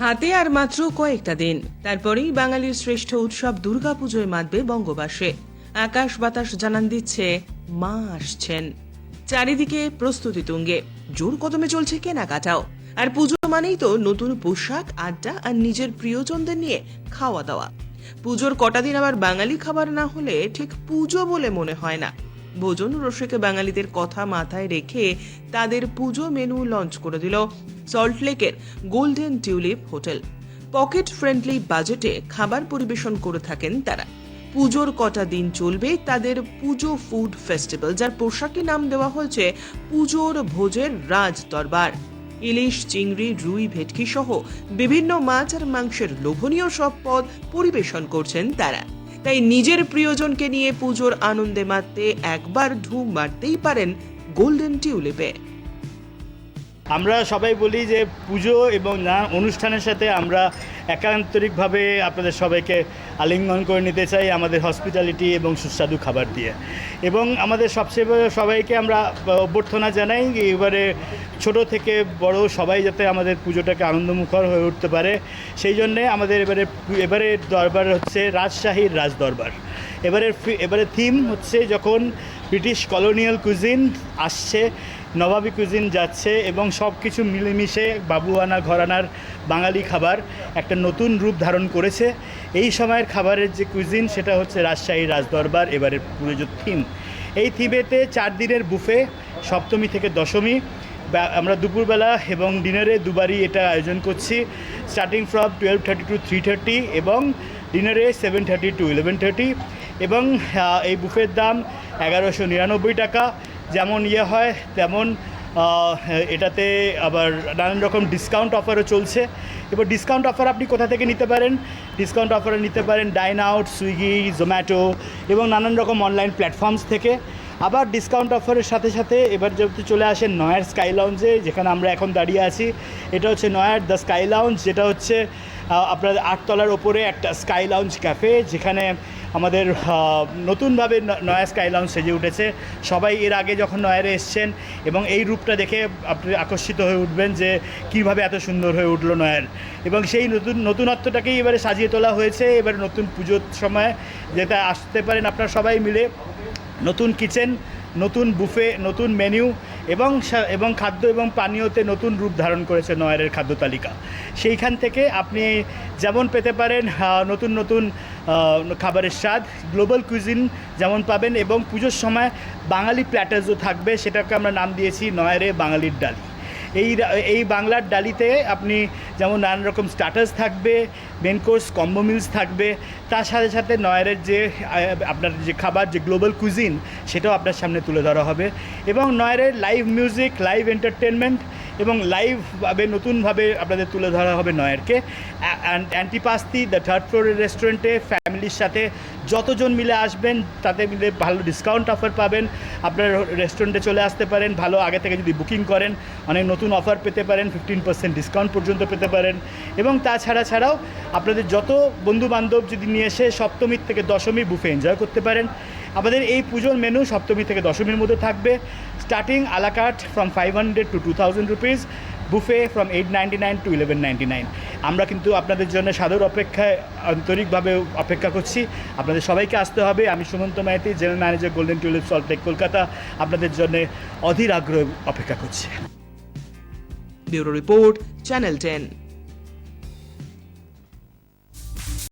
হাতে আর মাত্র কয়েকটা দিন। তারপরেই বাঙালির শ্রেষ্ঠ উৎসব দুর্গাপুজোয় মাতবে বঙ্গবাসে। আকাশ বাতাস জানান দিচ্ছে, মা আসছেন। চারিদিকে প্রস্তুতি তুঙ্গে। জোর কদমে চলছে কেনাকাটাও। আর পুজো মানেই তো নতুন পোশাক, আড্ডা আর নিজের প্রিয়জনদের নিয়ে খাওয়া দাওয়া। পুজোর কটা দিন আবার বাঙালি খাবার না হলে ঠিক পুজো বলে মনে হয় না। ভোজন রসিকে বাঙালিদের কথা মাথায় রেখে তাদের পুজো মেনু লঞ্চ করে দিল সল্টলেকের golden tulip hotel pocket friendly বাজেটে খাবার পরিবেশন করে থাকেন তারা। পুজোর কটা দিন চলবে তাদের পুজো ফুড ফেস্টিভ্যাল যার পোশাকে নাম দেওয়া হয়েছে পুজোর ভোজের রাজ দরবার। ইলিশ, চিংড়ি, রুই, ভেটকি সহ বিভিন্ন মাছ আর মাংসের লোভনীয় সব পদ পরিবেশন করছেন তারা। তাই নিজের প্রিয়জনকে নিয়ে পুজোর আনন্দে মারতে একবার ঢুম মারতেই পারেন গোল্ডেন টিউলিপে আমরা সবাই বলি যে পুজো এবং নানা অনুষ্ঠানের সাথে আমরা একান্তরিকভাবে আপনাদের সবাইকে আলিঙ্গন করে নিতে চাই আমাদের হসপিটালিটি এবং সুস্বাদু খাবার দিয়ে। এবং আমাদের সবচেয়ে সবাইকে আমরা অভ্যর্থনা জানাই এবারে ছোট থেকে বড় সবাই যাতে আমাদের পুজোটাকে আনন্দমুখর হয়ে উঠতে পারে। সেই জন্যে আমাদের এবারে এবারে দরবার হচ্ছে রাজশাহীর রাজ দরবার এবারে এবারে থিম হচ্ছে যখন ব্রিটিশ কলোনিয়াল কুজিন আসছে নবাবী কুজিন যাচ্ছে এবং সব কিছু মিলেমিশে বাবুয়ানা ঘরানার বাঙালি খাবার একটা নতুন রূপ ধারণ করেছে। এই সময়ের খাবারের যে কুজিন সেটা হচ্ছে রাজশাহী রাজদরবার, এবারের পুজোর থিম এই থিমেতে চার দিনের বুফে সপ্তমী থেকে দশমী। আমরা দুপুরবেলা এবং ডিনারে দুবারই এটা আয়োজন করছি starting from twelve thirty to three thirty এবং ডিনারে seven thirty to eleven thirty এবং এই বুফের দাম এগারোশো নিরানব্বই টাকা। যেমন ইয়ে হয়, তেমন এটাতে আবার নানান রকম ডিসকাউন্ট অফারও চলছে। এবার ডিসকাউন্ট অফার আপনি কোথা থেকে নিতে পারেন? ডিসকাউন্ট অফারে নিতে পারেন ডাইন আউট সুইগি জোম্যাটো এবং নানান রকম অনলাইন প্ল্যাটফর্মস থেকে। আবার ডিসকাউন্ট অফারের সাথে সাথে এবার যেহেতু চলে আসেন নয়ার স্কাই লাউঞ্জে যেখানে আমরা এখন দাঁড়িয়ে আছি, এটা হচ্ছে নয়ার দ্য স্কাই লাউঞ্জ যেটা হচ্ছে আপনার আটতলার ওপরে একটা স্কাই লাউঞ্জ ক্যাফে যেখানে আমাদের নতুনভাবে নয়া স্কাই লাউঞ্জ সেজে উঠেছে। সবাই এর আগে যখন নয়ারে এসছেন এবং এই রূপটা দেখে আপনি আকর্ষিত হয়ে উঠবেন যে কীভাবে এত সুন্দর হয়ে উঠল নয়ার। এবং সেই নতুন, নতুনত্বটাকেই এবারে সাজিয়ে তোলা হয়েছে, এবারে নতুন পুজোর সময়। যেটা আসতে পারেন আপনারা সবাই মিলে, নতুন কিচেন নতুন বুফে নতুন মেনু এবং এবং খাদ্য এবং পানীয়তে নতুন রূপ ধারণ করেছে নয়ারের খাদ্য তালিকা। সেইখান থেকে আপনি যেমন পেতে পারেন নতুন নতুন খাবারের স্বাদ, গ্লোবাল কুইজিন যেমন পাবেন এবং পুজোর সময় বাঙালি প্ল্যাটার্সও থাকবে, সেটাকে আমরা নাম দিয়েছি নয়ারে বাঙালির ডালি। এই এই বাংলার ডালিতে আপনি যেমন নানান রকম স্টার্টার্স থাকবে মেন কোর্স কম্বো মিলস থাকবে, তার সাথে সাথে নয়ারের যে আপনার যে খাবার, যে গ্লোবাল কুজিন সেটাও আপনার সামনে তুলে ধরা হবে। এবং নয়ারের লাইভ মিউজিক লাইভ এন্টারটেনমেন্ট এবং লাইভভাবে নতুনভাবে আপনাদের তুলে ধরা হবে নয়ারকে। অ্যান্টিপাস্তি দ্য থার্ড ফ্লোরের রেস্টুরেন্টে ফ্যামিলির সাথে যতজন মিলে আসবেন, তাতে মিলে ভালো ডিসকাউন্ট অফার পাবেন। আপনার রেস্টুরেন্টে চলে আসতে পারেন, ভালো আগে থেকে যদি বুকিং করেন, অনেক নতুন অফার পেতে পারেন ফিফটিন পার্সেন্ট ডিসকাউন্ট পর্যন্ত পেতে পারেন। এবং তাছাড়া ছাড়াও আপনাদের যত বন্ধু বান্ধব যদি নিয়ে এসে সপ্তমীর থেকে দশমী বুফে এনজয় করতে পারেন, আমাদের এই পুজোর মেনু সপ্তমী থেকে দশমীর মধ্যে থাকবে। Starting a la carte from five hundred to two thousand rupees buffet from eight ninety nine to eleven ninety nine আমরা কিন্তু আপনাদের জন্য সাদর অপেক্ষায় আন্তরিকভাবে অপেক্ষা করছি। আপনাদের সবাইকে আসতে হবে। আমি Sumanta Maiti, general manager golden tulip Saltlake Kolkata. আপনাদের জন্য অধীর আগ্রহ অপেক্ষা করছি। Bureau report, channel ten.